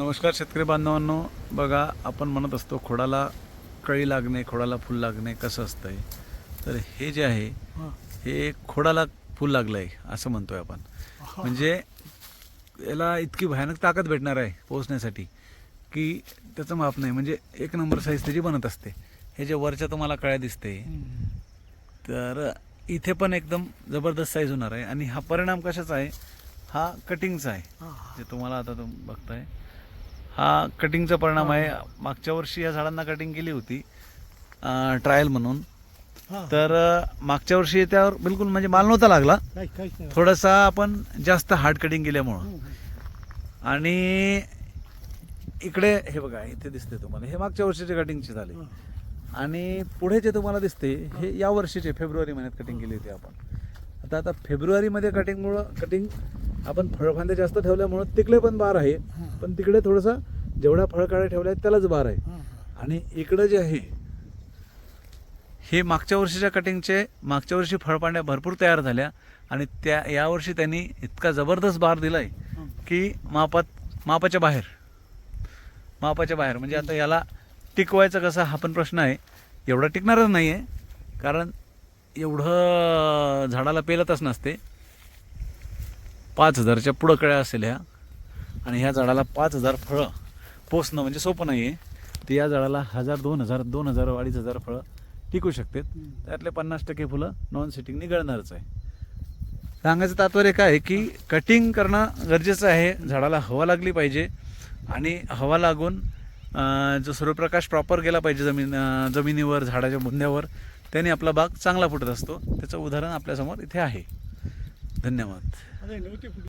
नमस्कार शेतकरी बांधवांनो. बघा आपण म्हणत असतो खोडाला कळी लागणे खोडाला फुल लागणे कसं असतंय? तर हे जे आहे हे. खोडाला फुल लागलं आहे असं म्हणतोय आपण. म्हणजे याला इतकी भयानक ताकद भेटणार आहे पोहोचण्यासाठी की त्याचं माप नाही. म्हणजे एक नंबर साईज त्याची बनत असते. हे जे वरच्या तुम्हाला कळ्या दिसते तर इथे पण एकदम जबरदस्त साईज होणार आहे. आणि हा परिणाम कशाचा आहे? हा कटिंगचा आहे. जे तुम्हाला आता तुम्ही बघताय. हा कटिंगचा परिणाम आहे. मागच्या वर्षी या झाडांना कटिंग केली होती ट्रायल म्हणून. तर मागच्या वर्षी त्यावर बिलकुल म्हणजे माल नव्हता लागला. थोडासा आपण जास्त हार्ड कटिंग केल्यामुळं. आणि इकडे हे बघा इथे दिसते तुम्हाला. हे मागच्या वर्षीचे कटिंगचे झाले. आणि पुढे जे तुम्हाला दिसते हे या वर्षीचे फेब्रुवारी महिन्यात कटिंग केली होती आपण. आता आता फेब्रुवारीमध्ये कटिंगमुळं कटिंग आपण फळफांदे जास्त ठेवल्यामुळं तिकडे पण बार आहे. पण तिकडे थोडंसं जेवढ्या फळकाळ्या ठेवल्या आहेत त्यालाच बार आहे. आणि इकडं जे आहे हे मागच्या वर्षीच्या कटिंगचे मागच्या वर्षी फळपांड्या भरपूर तयार झाल्या आणि त्या यावर्षी त्यांनी इतका जबरदस्त बार दिलाय की मापात मापाच्या बाहेर. मापाच्या बाहेर. म्हणजे आता याला टिकवायचं कसं हा पण प्रश्न आहे. एवढा टिकणारच नाही आहे कारण एवढं झाडाला पेलतच नसते. पाच हजारच्या पुढं कळ्या असेल ह्या आणि ह्या झाडाला पाच हजार फळं. पोचणं म्हणजे सोपं नाही आहे ते या झाडाला हजार दोन हजार दोन हजार अडीच हजार फळं टिकू शकतात. त्यातले पन्नास टक्के फुलं नॉन सिटिंग गळणारच आहे. सांगायचं तात्पर्य काय आहे की कटिंग करणं गरजेचं आहे. झाडाला हवा लागली पाहिजे. आणि हवा लागून जो सूर्यप्रकाश प्रॉपर गेला पाहिजे जमीन जमिनीवर झाडाच्या बुंद्यावर त्याने आपला बाग चांगला फुटत असतो. त्याचं उदाहरण आपल्यासमोर इथे आहे. धन्यवाद.